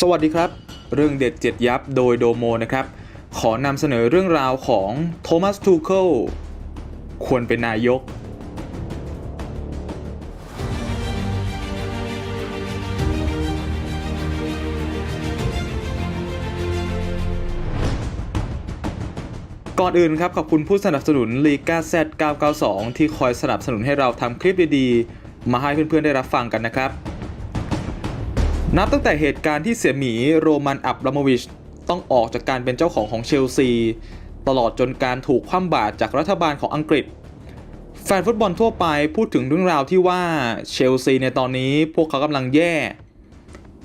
สวัสดีครับ เรื่องเด็ดเจ็ดยับโดยโดโมนะครับ ขอนำเสนอเรื่องราวของโทมัสทูเคิลควรเป็นนายก ก่อนอื่นครับ ขอบคุณผู้สนับสนุนลีกา Z 992 ที่คอยสนับสนุนให้เราทำคลิปดีๆ มาให้เพื่อนๆได้รับฟังกันนะครับ นับตั้งแต่เหตุการณ์ที่เสี่ยหมีโรมันอับรามวิชต้องออกจากการเป็นเจ้าของของเชลซี ตลอดจนการถูกคว่ำบาตรจากรัฐบาลของอังกฤษ แฟนฟุตบอลทั่วไปพูดถึงเรื่องราวที่ว่าเชลซีในตอนนี้พวกเขากำลังแย่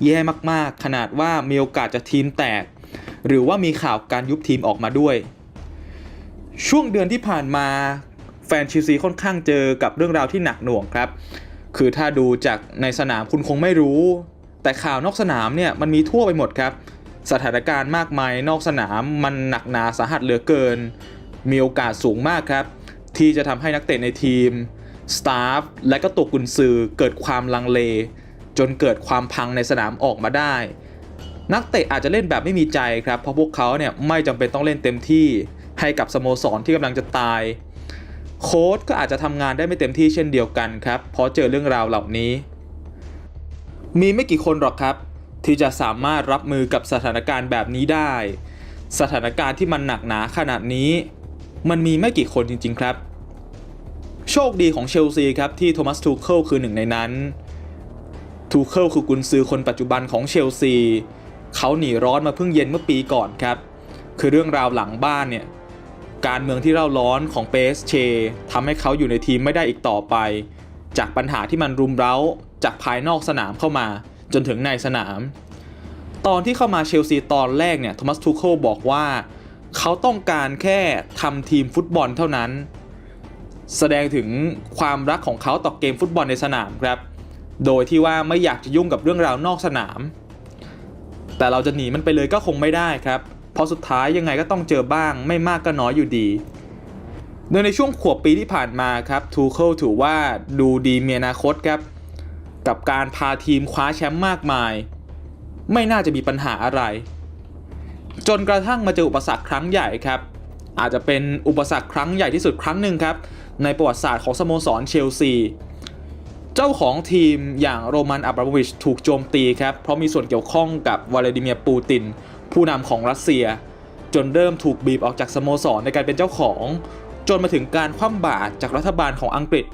แย่มากๆ ขนาดว่ามีโอกาสจะทีมแตก หรือว่ามีข่าวการยุบทีมออกมาด้วย ช่วงเดือนที่ผ่านมาแฟนเชลซีค่อนข้างเจอกับเรื่องราวที่หนักหน่วงครับ คือถ้าดูจากในสนามคุณคงไม่รู้ แต่ข่าวนอกสนามเนี่ยมันมีทั่วไปหมดครับ สถานการณ์มากมายนอกสนามมันหนักหนาสาหัสเหลือเกิน มีโอกาสสูงมากครับ ที่จะทำให้นักเตะในทีมสตาฟและก็ตัวกุนซือเกิดความลังเล จนเกิดความพังในสนามออกมาได้ นักเตะอาจจะเล่นแบบไม่มีใจครับ เพราะพวกเขาเนี่ยไม่จำเป็นต้องเล่นเต็มที่ให้กับสโมสรที่กำลังจะตาย โค้ชก็อาจจะทำงานได้ไม่เต็มที่เช่นเดียวกันครับเพราะเจอเรื่องราวเหล่านี้ มีไม่กี่คนหรอกครับ ที่จะสามารถรับมือกับสถานการณ์แบบนี้ได้ สถานการณ์ที่มันหนักหนาขนาดนี้ มันมีไม่กี่คนจริง ๆ ครับ โชคดีของเชลซีครับที่โทมัสทูเคิลคือหนึ่งในนั้นทูเคิลคือกุนซือคนปัจจุบันของเชลซีเขาหนีร้อนมาเพิ่งเย็นเมื่อปีก่อนครับ คือเรื่องราวหลังบ้านเนี่ยการเมืองที่เร่าร้อนของเปสเชทำให้เขาอยู่ในทีมไม่ได้อีกต่อไป จากปัญหาที่มันรุมเร้า จากภายนอกสนามเข้ามา จนถึงในสนาม ตอนที่เข้ามาเชลซีตอนแรกเนี่ยโทมัสทูเคิลบอกว่า เขาต้องการแค่ทำทีมฟุตบอลเท่านั้น แสดงถึงความรักของเขาต่อเกมฟุตบอลในสนามครับ โดยที่ว่าไม่อยากจะยุ่งกับเรื่องราวนอกสนาม แต่เราจะหนีมันไปเลยก็คงไม่ได้ครับเพราะสุดท้ายยังไงก็ต้องเจอบ้าง ไม่มากก็น้อยอยู่ดีโดยในช่วงขวบปีที่ผ่านมาครับทูเคิลถือว่าดูดีมีอนาคตครับ กับการพาทีมคว้าแชมป์มากมาย ไม่น่าจะมีปัญหาอะไร จนกระทั่งมาเจออุปสรรคครั้งใหญ่ครับ อาจจะเป็นอุปสรรคครั้งใหญ่ที่สุดครั้งหนึ่งครับ ในประวัติศาสตร์ของสโมสรเชลซีเจ้าของทีมอย่างโรมันอับราโมวิชถูกโจมตีครับ เพราะมีส่วนเกี่ยวข้องกับวลาดิเมียร์ปูติน ผู้นำของรัสเซีย จนเริ่มถูกบีบออกจากสโมสรในการเป็นเจ้าของ จนมาถึงการคว่ำบาตรจากรัฐบาลของอังกฤษ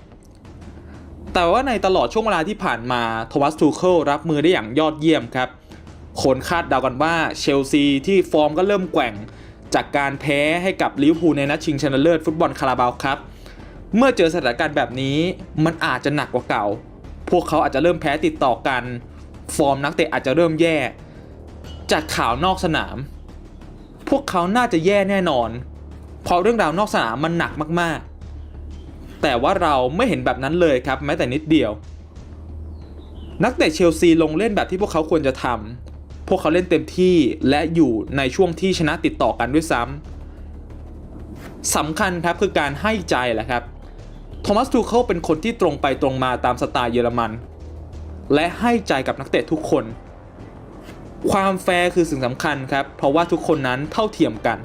แต่ว่าในตลอดช่วงเวลาที่ผ่านมาโทมัสทูเคิลรับมือได้อย่างยอดเยี่ยมครับ คนคาดเดากันว่าเชลซีที่ฟอร์มก็เริ่มแกว่ง จากการแพ้ให้กับลิเวอร์พูลในนัดชิงชนะเลิศฟุตบอลคาราบาวครับเมื่อเจอสถานการณ์แบบนี้มันอาจจะหนักกว่าเก่า พวกเขาอาจจะเริ่มแพ้ติดต่อกัน ฟอร์มนักเตะอาจจะเริ่มแย่ จากข่าวนอกสนาม พวกเขาน่าจะแย่แน่นอน เพราะเรื่องราวนอกสนามมันหนักมากๆ แต่ว่าเราไม่เห็นแบบนั้นเลยครับแม้แต่นิดเดียว นักเตะเชลซีลงเล่นแบบที่พวกเขาควรจะทำพวกเขาเล่นเต็มที่และอยู่ในช่วงที่ชนะติดต่อกันด้วยซ้ำสำคัญครับคือการให้ใจแหละครับโทมัสทูเคิลเป็นคนที่ตรงไปตรงมาตามสไตล์เยอรมัน และให้ใจกับนักเตะทุกคน ความแฟร์คือสิ่งสำคัญครับ เพราะว่าทุกคนนั้นเท่าเทียมกัน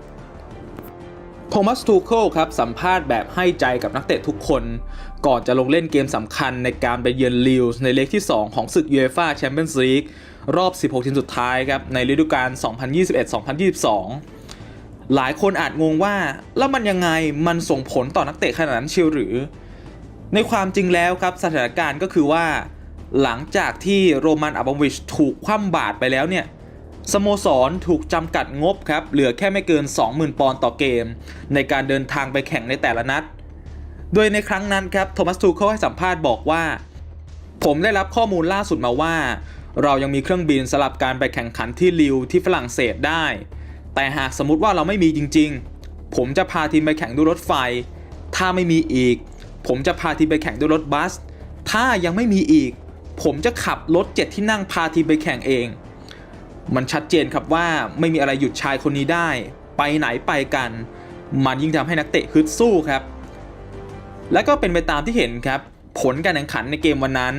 โทมัสทูเคิลครับสัมภาษณ์แบบให้ใจกับนักเตะทุกคน ก่อนจะลงเล่นเกมสำคัญในการไปเยือนลิวส์ในเลกที่ 2 ของศึกยูเอฟ่าแชมเปี้ยนส์ลีกรอบ 16 ทีมสุดท้ายครับในฤดูกาล 2021-2022 หลายคนอาจงงว่า แล้วมันยังไงมันส่งผลต่อนักเตะขนาดนั้นเชียวหรือ ในความจริงแล้วครับสถานการณ์ก็คือว่า หลังจากที่โรมันอับราโมวิชถูกคว่ำบาตรไปแล้วเนี่ย สโมสรถูกจำกัดงบครับ เหลือแค่ไม่เกิน 20,000 ปอนด์ต่อเกม ในการเดินทางไปแข่งในแต่ละนัด โดยในครั้งนั้นครับโทมัสทูเคิลให้สัมภาษณ์บอกว่า ผมได้รับข้อมูลล่าสุดมาว่า เรายังมีเครื่องบินสำหรับการไปแข่งขันที่ลิวที่ฝรั่งเศสได้ แต่หากสมมติว่าเราไม่มีจริง ๆ ผมจะพาทีมไปแข่งด้วยรถไฟ ถ้าไม่มีอีก ผมจะพาทีมไปแข่งด้วยรถบัส ถ้ายังไม่มีอีก ผมจะขับรถเจ็ดที่นั่งพาทีมไปแข่งเอง มันชัดเจนครับว่าไม่มีอะไรหยุดชายคนนี้ได้ ไปไหนไปกัน มันยิ่งทำให้นักเตะฮึดสู้ครับ และก็เป็นไปตามที่เห็นครับ ผลการแข่งขันในเกมวันนั้น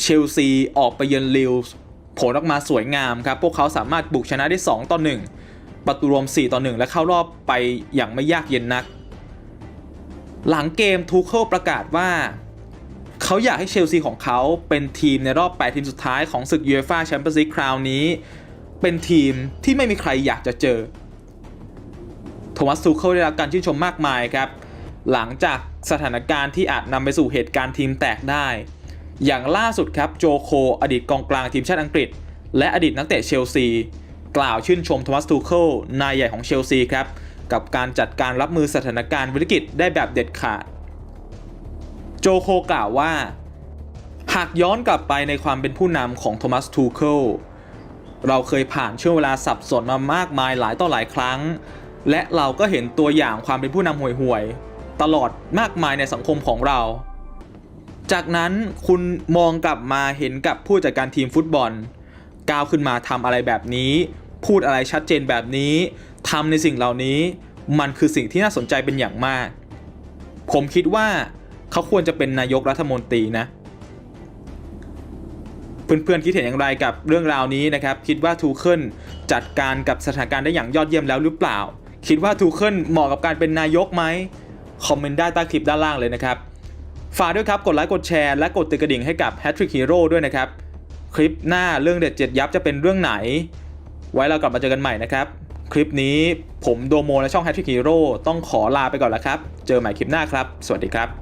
เชลซีออกไปเยือนลิวส์ผลออกมาสวยงามครับ พวกเขาสามารถบุกชนะได้ 2 ต่อ 1 ประตูรวม 4 ต่อ 1 และเข้ารอบไปอย่างไม่ยากเย็นนัก หลังเกมทูเคิลประกาศว่า เขาอยากให้เชลซีของเขาเป็นทีมในรอบ 8 ทีมสุดท้ายของศึกยูเอฟ่าแชมเปี้ยนส์ลีกคราวนี้ เป็นทีมที่ไม่มีใครอยากจะเจอ โทมัสทูเคิลได้รับการชื่นชมมากมายครับ หลังจากสถานการณ์ที่อาจนำไปสู่เหตุการณ์ทีมแตกได้ อย่างล่าสุดครับโจโค อดีตกองกลางทีมชาติอังกฤษ และอดีตนักเตะเชลซี กล่าวชื่นชมโทมัสทูเคิลนายใหญ่ของเชลซีครับกับการจัดการรับมือสถานการณ์วิกฤตได้แบบเด็ดขาด โจโคกล่าวว่า หากย้อนกลับไปในความเป็นผู้นำของโทมัสทูเคิลเราเคยผ่านช่วงเวลาสับสนมามากมายหลายต่อหลายครั้ง และเราก็เห็นตัวอย่างความเป็นผู้นำห่วยๆ ตลอดมากมายในสังคมของเรา จากนั้นคุณมองกลับมาเห็นกับผู้จัดการทีมฟุตบอล ก้าวขึ้นมาทำอะไรแบบนี้ พูดอะไรชัดเจนแบบนี้ทำในสิ่งเหล่านี้ มันคือสิ่งที่น่าสนใจเป็นอย่างมาก ผมคิดว่า เขาควรจะเป็นนายกรัฐมนตรีนะ เพื่อนๆคิดเห็นอย่างไรกับเรื่องราวนี้นะครับ คิดว่าทูเคิลจัดการกับสถานการณ์ได้อย่างยอดเยี่ยมแล้วหรือเปล่า คิดว่าทูเคิลเหมาะกับการเป็นนายกไหมคอมเมนต์ได้ใต้คลิปด้านล่างเลยนะครับฝากด้วยครับ กดไลค์กดแชร์และกดติดกระดิ่งให้กับ Hat Trick Hero ด้วยนะครับ คลิปหน้าเรื่องเด็ดเจ็ดยับจะเป็นเรื่องไหน ไว้เรากลับมาเจอกันใหม่นะครับ คลิปนี้ผมโดโมและช่อง Hat Trick Hero ต้องขอลาไปก่อนแล้วครับ เจอใหม่คลิปหน้าครับ สวัสดีครับ